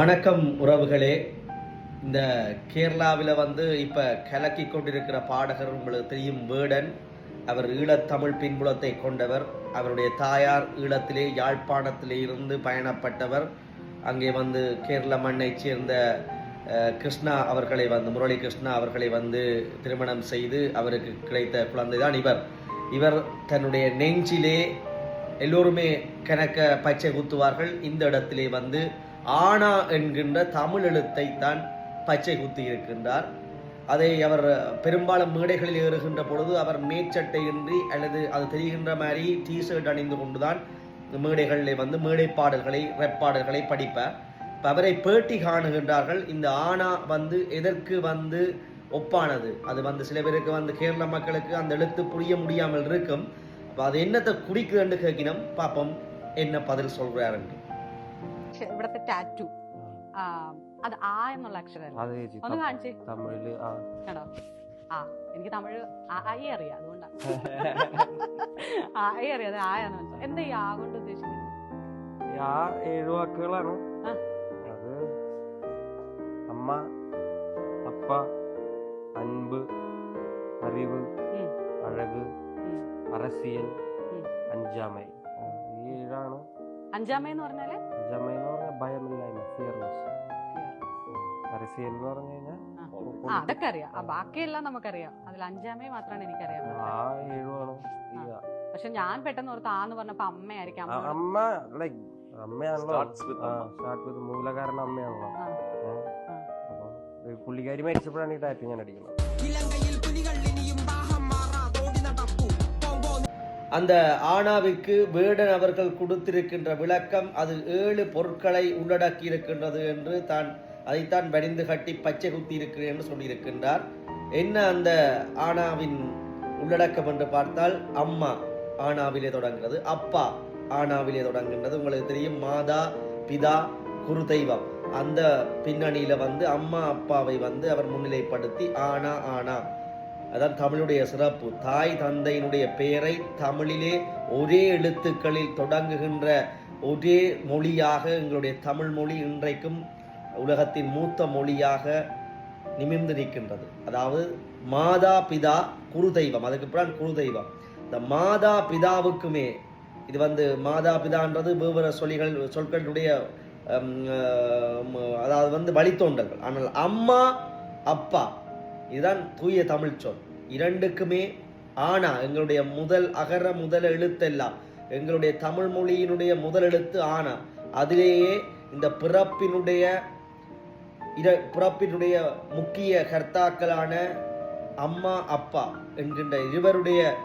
வணக்கம் உறவுகளே. இந்த கேரளாவில் வந்து இப்போ கலக்கி கொண்டிருக்கிற பாடகர் உங்களுக்கு தெரியும் வேடன். அவர் ஈழத்தமிழ் பின்புலத்தை கொண்டவர். அவருடைய தாயார் ஈழத்திலே யாழ்ப்பாணத்திலே இருந்து பயணப்பட்டவர். அங்கே வந்து கேரள மண்ணைச் சேர்ந்த கிருஷ்ணா அவர்களை வந்து முரளி கிருஷ்ணா அவர்களை வந்து திருமணம் செய்து அவருக்கு கிடைத்த குழந்தைதான் இவர். இவர் தன்னுடைய நெஞ்சிலே எல்லோருமே கணக்க பச்சை குத்துவார்கள். இந்த இடத்திலே வந்து ஆனா என்கின்ற தமிழ் எழுத்தை தான் பச்சை குத்தி இருக்கின்றார். அதை அவர் பெரும்பாலும் மேடைகளில் ஏறுகின்ற பொழுது அவர் மேற்சட்டையின்றி அல்லது அது தெரிகின்ற மாதிரி டிஷர்ட் அணிந்து கொண்டுதான் மேடைகளில் வந்து மேடை பாடல்களை ரெப்பாடல்களை படிப்பார். இப்போ அவரை பேட்டி காணுகின்றார்கள். இந்த ஆனா வந்து எதற்கு வந்து ஒப்பானது? அது வந்து சில பேருக்கு வந்து கேரள மக்களுக்கு அந்த எழுத்து புரிய முடியாமல் இருக்கும். அது என்னத்தை குறிக்குதுன்னு கேட்கினோம். பார்ப்போம். என்ன பதில் சொல்கிறாருன்னு പക്ഷെ ഇവിടത്തെ ടാറ്റു അത് ആ എന്നുള്ള അക്ഷരം ഒന്ന് കാണിച്ചേ. തമിഴിൽ ആ. കേട്ടോ ആ എനിക്ക് തമിഴ് ആയി അറിയാം അതുകൊണ്ടാണ് ആയി അറിയാം അത് ആയാന്ന് മനസ്സിലായി എന്താ ഈ ആ കൊണ്ട് ഉദ്ദേശിക്കുന്നത്? ആ ഏഴു വാക്കുകളാണ്. അത് അമ്മ അപ്പ അൻപ് അറിവ്. അഴക് അറസിയൽ അഞ്ചാമൈ. ഈ ഏഴാണ്. അഞ്ചാമയെന്ന് പറഞ്ഞാൽ? അഞ്ചാമൈ എന്ന് ഭയമില്ലായ്മ ഫിയർലെസ് എന്ന് പറഞ്ഞു കഴിഞ്ഞാൽ അതൊക്കെ അറിയാം. ആ ബാക്കിയെല്ലാം നമുക്കറിയാം. അതിൽ അഞ്ചാമേ മാത്രമാണ് എനിക്കറിയാം. ആ ഏഴുമാണ് ഈ ആ. പക്ഷെ ഞാൻ പെട്ടെന്ന് ഓർത്ത് ആന്ന് പറഞ്ഞപ്പോ അമ്മയായിരിക്കും അമ്മ ലൈക് അമ്മയാണല്ലോ. Start with മൂലകാരണ അമ്മയാണല്ലോ. പുള്ളിക്കാരി മരിച്ചപ്പോഴാണ് ഈ ടാറ്റു ഞാൻ അടിക്കുന്നത്. அந்த ஆணாவிற்கு வேடன் அவர்கள் கொடுத்திருக்கின்ற விளக்கம் அது ஏழு பொருட்களை உள்ளடக்கி இருக்கின்றது என்று தான் அதைத்தான் வடிந்து கட்டி பச்சை குத்தி இருக்கிறேன் என்று சொல்லியிருக்கின்றார். என்ன அந்த ஆனாவின் உள்ளடக்கம் என்று பார்த்தால் அம்மா ஆணாவிலே தொடங்குகிறது அப்பா ஆணாவிலே தொடங்குகின்றது. உங்களுக்கு தெரியும் மாதா பிதா குரு தெய்வம் அந்த பின்னணியில வந்து அம்மா அப்பாவை வந்து அவர் முன்னிலைப்படுத்தி ஆனா ஆனா அதான் தமிழுடைய சிறப்பு. தாய் தந்தையினுடைய பெயரை தமிழிலே ஒரே எழுத்துக்களில் தொடங்குகின்ற ஒரே மொழியாக எங்களுடைய தமிழ் மொழி இன்றைக்கும் உலகத்தின் மூத்த மொழியாக நிமிர்ந்து நிற்கின்றது. அதாவது மாதா பிதா குரு தெய்வம் அதுக்கு பிறகு குரு தெய்வம் இந்த மாதா பிதாவுக்குமே இது வந்து மாதா பிதான்றது வேவர சொல்லிகள் சொற்களுடைய அதாவது வந்து வழித்தோன்றல்கள். ஆனால் அம்மா அப்பா இதுதான் தூய தமிழ் சொல். இரண்டுக்குமே ஆனா எங்களுடைய முதல் அகர முதல் எழுத்தெல்லாம் எங்களுடைய தமிழ் மொழியினுடைய முதல் எழுத்து ஆனா அதிலேயே இந்த பிறப்பினுடைய இர பிறப்பினுடைய முக்கிய கர்த்தாக்களான அம்மா அப்பா என்கின்ற இருவருடைய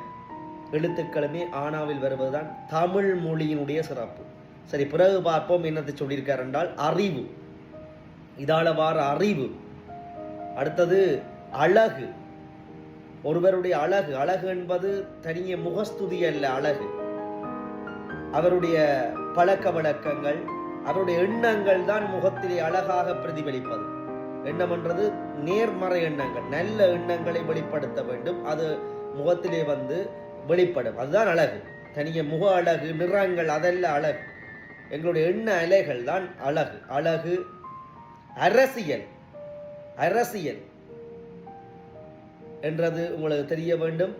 எழுத்துக்களுமே ஆனாவில் வருவதுதான் தமிழ் மொழியினுடைய சிறப்பு. சரி பிறகு பார்ப்போம் என்னத்தை சொல்லியிருக்கார் என்றால் அறிவு. இதால வார அறிவு. அடுத்தது அழகு. ஒருவருடைய அழகு. அழகு என்பது தனிய முகஸ்துதி அல்ல அழகு. அவருடைய பழக்க வழக்கங்கள் அவருடைய எண்ணங்கள் தான் முகத்திலே அழகாக பிரதிபலிப்பது. எண்ணம் என்றது நேர்மறை எண்ணங்கள். நல்ல எண்ணங்களை வெளிப்படுத்த வேண்டும். அது முகத்திலே வந்து வெளிப்படும். அதுதான் அழகு. தனிய முக அழகு நிறங்கள் அதல்ல அழகு. எங்களுடைய எண்ண அலைகள் தான் அழகு. அழகு அரசியல். அரசியல். என்றது உங்களுக்கு தெரிய வேண்டும்.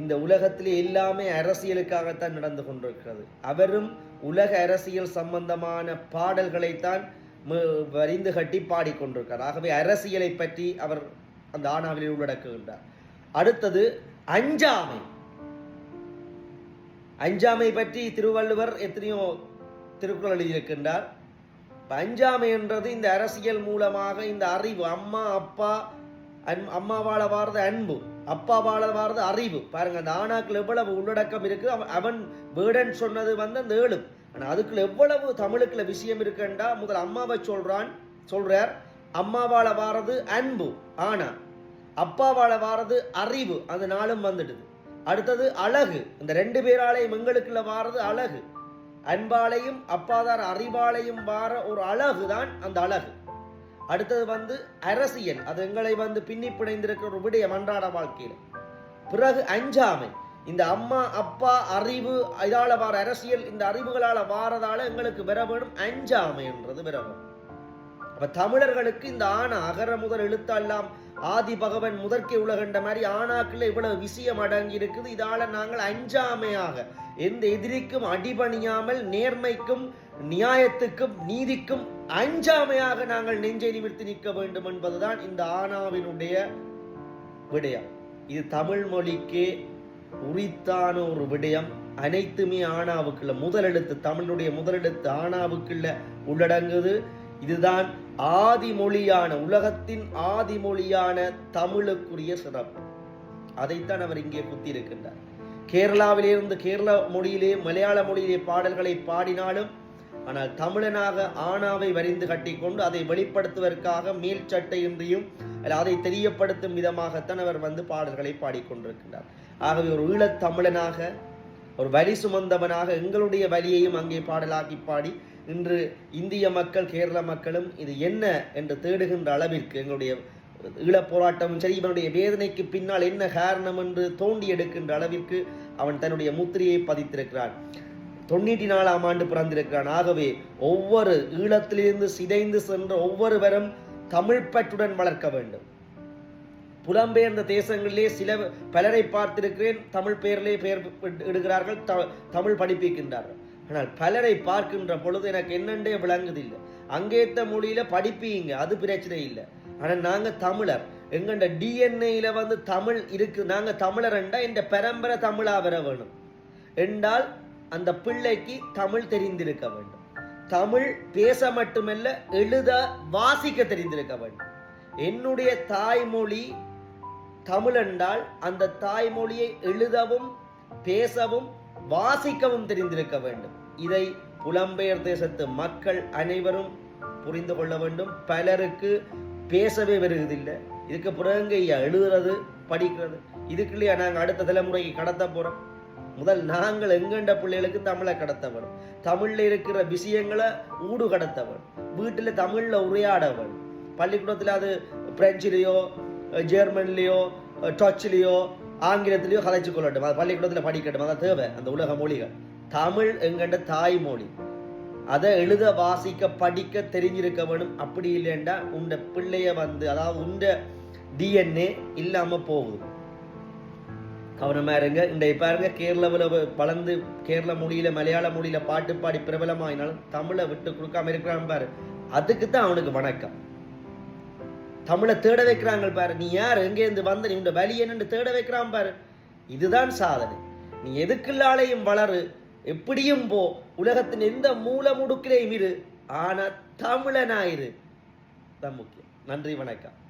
இந்த உலகத்திலே எல்லாமே அரசியலுக்காகத்தான் நடந்து கொண்டிருக்கிறது. அவரும் உலக அரசியல் சம்பந்தமான பாடல்களைத்தான் வரிந்து கட்டி பாடிக்கொண்டிருக்கிறார் ஆகவே அரசியலை பற்றி அவர் அந்த ஆணாவிலே உள்ளடக்குகின்றார். அடுத்தது அஞ்சாமை. அஞ்சாமை பற்றி திருவள்ளுவர் எத்தனையோ திருக்குறள் எழுதியிருக்கின்றார். அஞ்சாமை என்றது இந்த அரசியல் மூலமாக இந்த அறிவு அம்மா அப்பா அன் அம்மாவால் வாரது அன்பு அப்பாவால் வாரது அறிவு. பாருங்க அந்த ஆணாக்கள் எவ்வளவு உள்ளடக்கம் இருக்கு. அவன் அவன் வேடன் சொன்னது வந்து அந்த ஏழு ஆனால் அதுக்குள்ள எவ்வளவு தமிழுக்குள்ள விஷயம் இருக்குண்டா? முதல் அம்மாவை சொல்றான் சொல்றார். அம்மாவால் வாரது அன்பு ஆனா அப்பாவால் வாரது அறிவு அந்த நாளும் வந்துடுது. அடுத்தது அழகு. இந்த ரெண்டு பேராலையும் எங்களுக்குள்ள வாரது அழகு. அன்பாலையும் அப்பாதார் அறிவாலையும் வார ஒரு அழகு தான் அந்த அழகு. அடுத்தது வந்து அரசியல். அது எங்களை வந்து பின்னி பிணைந்திருக்கிற ஒரு விடயம் அன்றாட வாழ்க்கையில். பிறகு அஞ்சாமை. இந்த அம்மா அப்பா அறிவு இதால வார அரசியல் இந்த அறிவுகளால வாரதால எங்களுக்கு வர வேணும். அஞ்சாமை என்றது வர வேணும். அப்ப தமிழர்களுக்கு இந்த ஆணா அகர முதல் எழுத்தெல்லாம் ஆதி பகவன் முதற்கே உலகண்ட மாதிரி ஆணாக்குள்ள இவ்வளவு விஷயம் அடங்கி இருக்குது இதால நாங்கள் அஞ்சாமையாக எந்த எதிரிக்கும் அடிபணியாமல் நேர்மைக்கும் நியாயத்துக்கும் நீதிக்கும் அஞ்சாமையாக நாங்கள் நெஞ்சை நிமிர்த்தி நிற்க வேண்டும் என்பதுதான் இந்த ஆணாவினுடைய விடயம். இது தமிழ் மொழிக்கே உரித்தான ஒரு விடயம். அனைத்துமே ஆணாவுக்குள்ள முதலெழுத்து தமிழுடைய முதலெழுத்து ஆணாவுக்குள்ள உள்ளடங்குது. இதுதான் ஆதிமொழியான உலகத்தின் ஆதிமொழியான தமிழுக்குரிய சிறப்பு. அதைத்தான் அவர் இங்கே குத்தியிருக்கின்றார். கேரளாவிலிருந்து கேரள மொழியிலே மலையாள மொழியிலே பாடல்களை பாடினாலும் ஆனால் தமிழனாக ஆணாவை வரிந்து கட்டிக்கொண்டு அதை வெளிப்படுத்துவதற்காக மேல் சட்டையின்றியும் அதை தெரியப்படுத்தும் விதமாகத்தான் அவர் வந்து பாடல்களை பாடிக்கொண்டிருக்கின்றார். ஆகவே ஒரு ஈழத் தமிழனாக ஒரு வரி சுமந்தவனாக எங்களுடைய வழியையும் அங்கே பாடலாக்கி பாடி இன்று இந்திய மக்கள் கேரள மக்களும் இது என்ன என்று தேடுகின்ற அளவிற்கு எங்களுடைய ஈழப் போராட்டமும் சரி இவனுடைய வேதனைக்கு பின்னால் என்ன காரணம் என்று தோண்டி எடுக்கின்ற அளவிற்கு அவன் தன்னுடைய முத்திரையை பதித்திருக்கிறான். தொண்ணூற்றி நாலாம் ஆண்டு பிறந்திருக்கிறான். ஆகவே ஒவ்வொரு ஈழத்திலிருந்து சிதைந்து சென்ற ஒவ்வொருவரும் தமிழ் பற்றுடன் வளர்க்க வேண்டும். புலம்பெயர்ந்த தேசங்களிலே சில பலரை பார்த்திருக்கிறேன். தமிழ் பெயரிலே பெயர் இடுகிறார்கள். த- தமிழ் படிப்பிக்கின்றார்கள். ஆனால் பலரை பார்க்கின்ற பொழுது எனக்கு என்னென்றே விளங்குதில்லை. அங்கேத்த மொழியில படிப்பீங்க அது பிரச்சனை இல்லை. ஆனால் நாங்கள் தமிழர். எங்கண்ட டிஎன்ஏல வந்து தமிழ் இருக்கு. நாங்கள் தமிழர் என்றால் இந்த பரம்பரை தமிழா வர வேணும். என்றால் அந்த பிள்ளைக்கு தமிழ் தெரிந்திருக்க வேண்டும். தமிழ் பேச மட்டுமல்ல எழுத வாசிக்க தெரிந்திருக்க வேண்டும். என்னுடைய தாய்மொழி தமிழ் என்றால் அந்த தாய்மொழியை எழுதவும் பேசவும் வாசிக்கவும் தெரிந்திருக்க வேண்டும். இதை புலம்பெயர் தேசத்து மக்கள் அனைவரும் புரிந்து கொள்ள வேண்டும். பலருக்கு பேசவே வருவதில்லை. இதுக்கு பிறகு எழுதுறது படிக்கிறது. இதுக்குள்ளேயே நாங்கள் அடுத்த தலைமுறைக்கு கடத்த போகிறோம் முதல் நாங்கள் எங்கண்ட பிள்ளைகளுக்கு தமிழை கடத்த வேணும் இருக்கிற விஷயங்களை ஊடு கடத்த வேணும் வீட்டில் தமிழில் உரையாட வேணும் பள்ளிக்கூடத்தில் அது பிரெஞ்சிலேயோ ஜெர்மன்லேயோ டச்சுலேயோ ஆங்கிலத்திலேயோ கலைச்சு கொள்ளட்டும். அது பள்ளிக்கூடத்தில் படிக்கட்டும். அதான் தேவை அந்த உலக மொழிகள். தமிழ் எங்கண்ட தாய்மொழி. அதை எழுத வாசிக்க படிக்க தெரிஞ்சிருக்க வேணும். அப்படி இல்லைண்டா உண்ட பிள்ளைய வந்து அதாவது உண்ட டிஎன்ஏ இல்லாமல் போகுது. கவனமாக இருங்க இன்றைய பாருங்க கேரளாவில் வளர்ந்து கேரள மொழியில மலையாள மொழியில பாட்டு பாடி பிரபலமாயினாலும் தமிழை விட்டு கொடுக்காம இருக்கிறான் பாரு. அதுக்கு தான் அவனுக்கு வணக்கம். தமிழை தேட வைக்கிறாங்க பாரு. நீ யார்? எங்கேருந்து வந்த? நீ உண்ட வழி என்னன்னு தேட வைக்கிறான் பாரு. இதுதான் சாதனை. நீ எதுக்குள்ளாலையும் வளரு? எப்படியும் போ. உலகத்தின் எந்த மூல முடுக்கிலையும் இரு. ஆனா தமிழனாயிரு. தான் முக்கியம். நன்றி வணக்கம்.